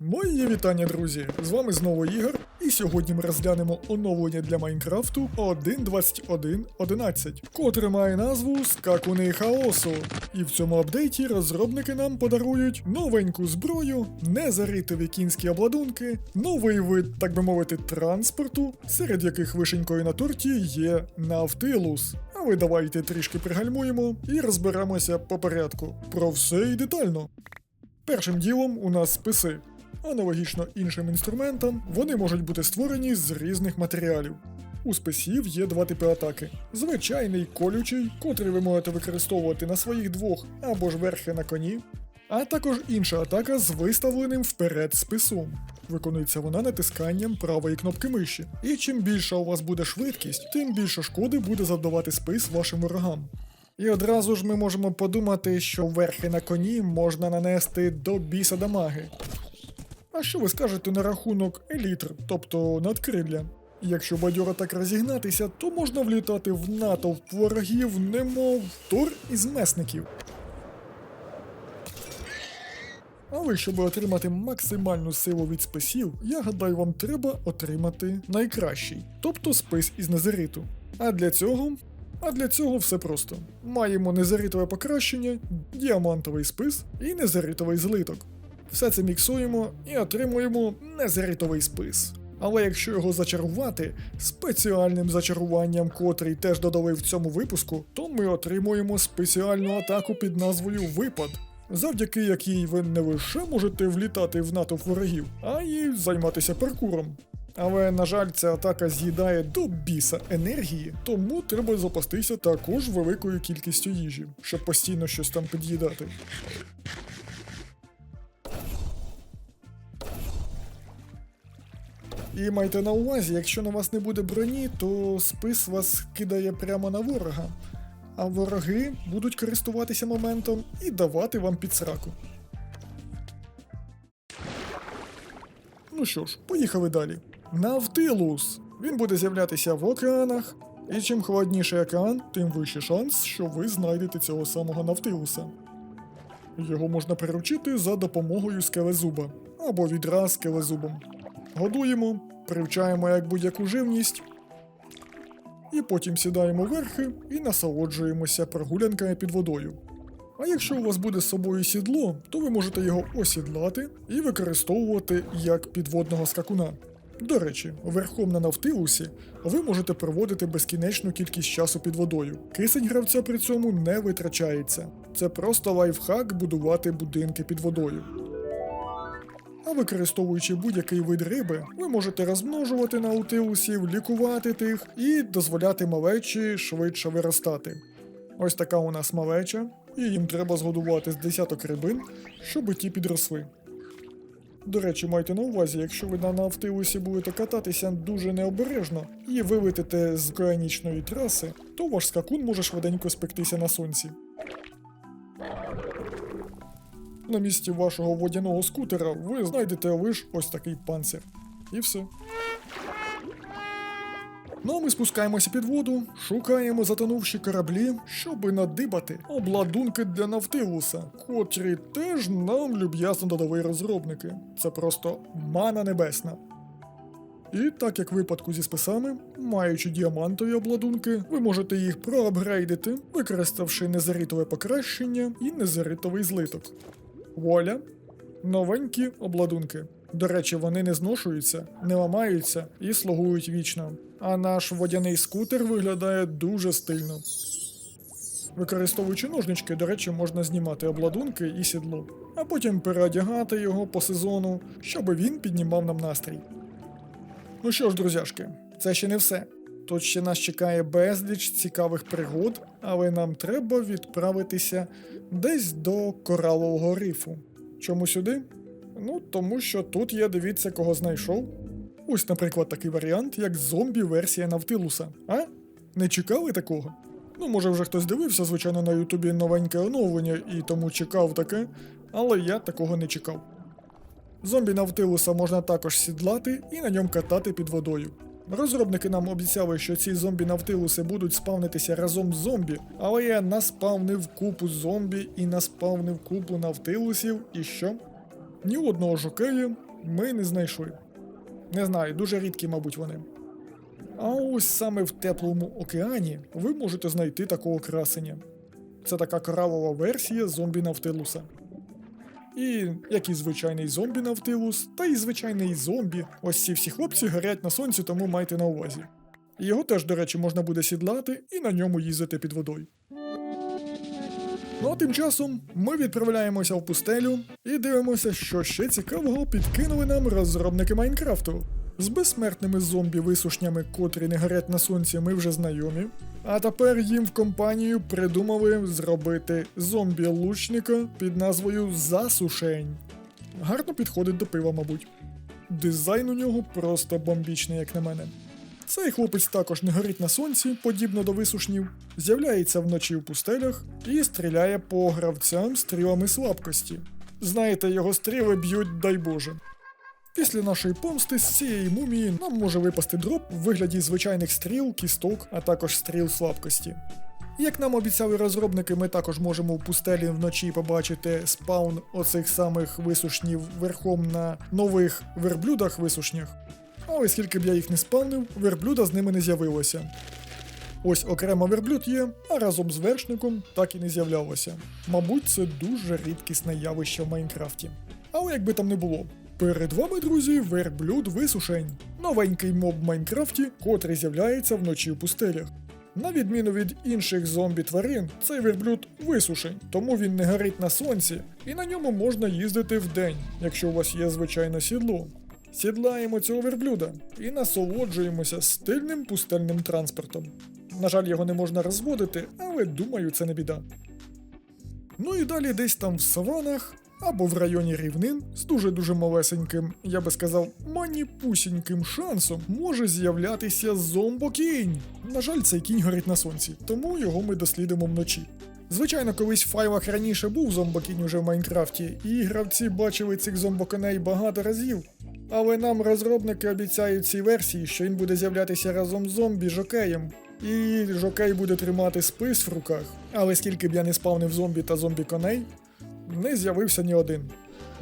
Мої вітання, друзі! З вами знову Ігор, і сьогодні ми розглянемо оновлення для Майнкрафту 1.21.11, котре має назву Скакуни хаосу. І в цьому апдейті розробники нам подарують новеньку зброю, незаритові кінські обладунки, новий вид, так би мовити, транспорту, серед яких вишенькою на торті є Нафтилус. А ви давайте трішки пригальмуємо і розберемося по порядку. Про все і детально. Першим ділом у нас списи. Аналогічно іншим інструментам, вони можуть бути створені з різних матеріалів. У списів є два типи атаки: звичайний колючий, котрий ви можете використовувати на своїх двох або ж верхи на коні, а також інша атака з виставленим вперед списом. Виконується вона натисканням правої кнопки миші. І чим більша у вас буде швидкість, тим більше шкоди буде завдавати спис вашим ворогам. І одразу ж ми можемо подумати, що верхи на коні можна нанести до біса дамаги. А що ви скажете на рахунок елітр, тобто надкрилля? Якщо бадьоро так розігнатися, то можна влітати в натовп ворогів, немов тур із месників. Але щоб отримати максимальну силу від списів, я гадаю, вам треба отримати найкращий, тобто спис із незериту. А для цього. А для цього все просто. Маємо незеритове покращення, діамантовий спис і незеритовий злиток. Все це міксуємо і отримуємо незеритовий спис. Але якщо його зачарувати спеціальним зачаруванням, котрий теж додали в цьому випуску, то ми отримуємо спеціальну атаку під назвою Випад, завдяки якій ви не лише можете влітати в натовп ворогів, а й займатися паркуром. Але, на жаль, ця атака з'їдає до біса енергії, тому треба запастися також великою кількістю їжі, щоб постійно щось там під'їдати. І майте на увазі, якщо на вас не буде броні, то спис вас кидає прямо на ворога. А вороги будуть користуватися моментом і давати вам підсраку. Ну що ж, поїхали далі. Навтилус. Він буде з'являтися в океанах, і чим холодніший океан, тим вищий шанс, що ви знайдете цього самого Навтилуса. Його можна приручити за допомогою скелезуба або відра з скелезубом. Годуємо, привчаємо як будь-яку живність, і потім сідаємо верхи і насолоджуємося прогулянками під водою. А якщо у вас буде з собою сідло, то ви можете його осідлати і використовувати як підводного скакуна. До речі, верхом на Навтилусі ви можете проводити безкінечну кількість часу під водою. Кисень гравця при цьому не витрачається. Це просто лайфхак будувати будинки під водою. А використовуючи будь-який вид риби, ви можете розмножувати наутилусів, лікувати тих і дозволяти малечі швидше виростати. Ось така у нас малеча, і їм треба згодувати з десяток рибин, щоб ті підросли. До речі, майте на увазі, якщо ви на Нафтилусі будете кататися дуже необережно і вилетите з океанічної траси, то ваш скакун може швиденько спектися на сонці. На місці вашого водяного скутера ви знайдете лише ось такий панцир. І все. Ну а ми спускаємося під воду, шукаємо затонувші кораблі, щоби надибати обладунки для Навтилуса, котрі теж нам люб'язно додали розробники. Це просто мана небесна. І так як в випадку зі списами, маючи діамантові обладунки, ви можете їх проапгрейдити, використавши незаритове покращення і незаритовий злиток. Воля. Новенькі обладунки. До речі, вони не зношуються, не ламаються і слугують вічно. А наш водяний скутер виглядає дуже стильно. Використовуючи ножнички, до речі, можна знімати обладунки і сідло, а потім переодягати його по сезону, щоб він піднімав нам настрій. Ну що ж, друзяшки, це ще не все. Тут ще нас чекає безліч цікавих пригод, але нам треба відправитися десь до коралового рифу. Чому сюди? Ну, тому що тут я дивіться, кого знайшов. Ось, наприклад, такий варіант, як зомбі-версія Навтилуса. А? Не чекали такого? Ну, може, вже хтось дивився, звичайно, на Ютубі новеньке оновлення і тому чекав таке, але я такого не чекав. Зомбі Навтилуса можна також сідлати і на ньому катати під водою. Розробники нам обіцяли, що ці зомбі Навтилуси будуть спавнитися разом з зомбі, але я наспавнив купу зомбі і наспавнив купу Навтилусів, і що? Ні одного жокея, ми не знайшли. Не знаю, дуже рідкі, мабуть, вони. А ось саме в теплому океані ви можете знайти такого красення. Це така коралова версія зомбі Навтилуса. І як і звичайний зомбі Навтилус, та і звичайний зомбі. Ось ці всі хлопці горять на сонці, тому майте на увазі. Його теж, до речі, можна буде сідлати і на ньому їздити під водою. Ну а тим часом ми відправляємося в пустелю і дивимося, що ще цікавого підкинули нам розробники Майнкрафту. З безсмертними зомбі-висушнями, котрі не горять на сонці, ми вже знайомі. А тепер їм в компанію придумали зробити зомбі-лучника під назвою Засушень. Гарно підходить до пива, мабуть. Дизайн у нього просто бомбічний, як на мене. Цей хлопець також не горить на сонці, подібно до висушнів, з'являється вночі в пустелях і стріляє по гравцям стрілами слабкості. Знаєте, його стріли б'ють, дай Боже. Після нашої помсти з цієї мумії нам може випасти дроп в вигляді звичайних стріл, кісток, а також стріл слабкості. Як нам обіцяли розробники, ми також можемо в пустелі вночі побачити спаун оцих самих висушнів верхом на нових верблюдах висушнях. Але скільки б я їх не спавнив, верблюда з ними не з'явилося. Ось окремо верблюд є, а разом з вершником так і не з'являлося. Мабуть, це дуже рідкісне явище в Майнкрафті. Але якби там не було. Перед вами, друзі, верблюд висушень. Новенький моб в Майнкрафті, котрий з'являється вночі в пустелях. На відміну від інших зомбі-тварин, цей верблюд висушень, тому він не горить на сонці, і на ньому можна їздити вдень, якщо у вас є звичайне сідло. Сідлаємо цього верблюда і насолоджуємося стильним пустельним транспортом. На жаль, його не можна розводити, але думаю, це не біда. Ну і далі десь там в саванах або в районі рівнин з дуже-дуже малесеньким, я би сказав, маніпусіньким шансом може з'являтися зомбокінь. На жаль, цей кінь горить на сонці, тому його ми дослідимо вночі. Звичайно, колись в файлах раніше був зомбокінь уже в Майнкрафті, і гравці бачили цих зомбоконей багато разів. Але нам розробники обіцяють цій версії, що він буде з'являтися разом з зомбі жокеєм. І жокей буде тримати спис в руках. Але скільки б я не спавнив зомбі та зомбі коней, не з'явився ні один.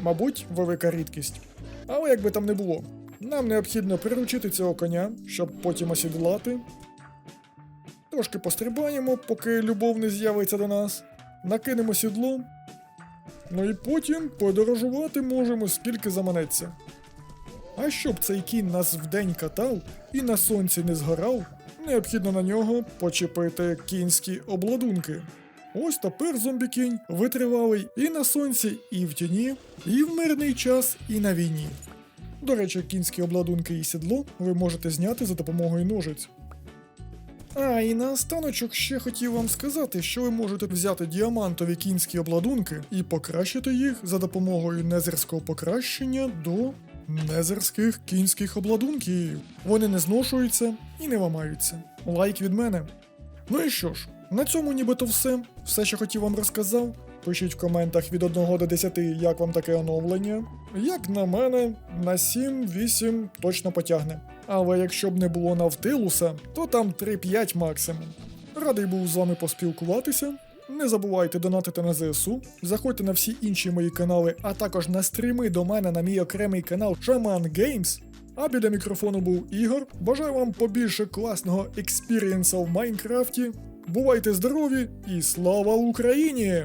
Мабуть, велика рідкість. Але як би там не було, нам необхідно приручити цього коня, щоб потім осідлати. Трошки пострибаємо, поки любов не з'явиться до нас. Накинемо сідло. Ну і потім подорожувати можемо скільки заманеться. А щоб цей кінь нас вдень катав і на сонці не згорав, необхідно на нього почепити кінські обладунки. Ось тепер зомбі-кінь витривалий і на сонці, і в тіні, і в мирний час, і на війні. До речі, кінські обладунки і сідло ви можете зняти за допомогою ножиць. А, і наостаночок ще хотів вам сказати, що ви можете взяти діамантові кінські обладунки і покращити їх за допомогою незерського покращення до незерських кінських обладунків. Вони не зношуються і не ламаються. Лайк від мене. Ну і що ж, на цьому нібито все. Все, що хотів вам розказав. Пишіть в коментах від 1 до 10, як вам таке оновлення. Як на мене, на 7-8 точно потягне. Але якщо б не було Навтилуса, то там 3-5 максимум. Радий був з вами поспілкуватися. Не забувайте донатити на ЗСУ, заходьте на всі інші мої канали, а також на стріми до мене на мій окремий канал Shaman Games. А біля мікрофону був Ігор. Бажаю вам побільше класного експірієнса в Майнкрафті. Бувайте здорові і слава Україні!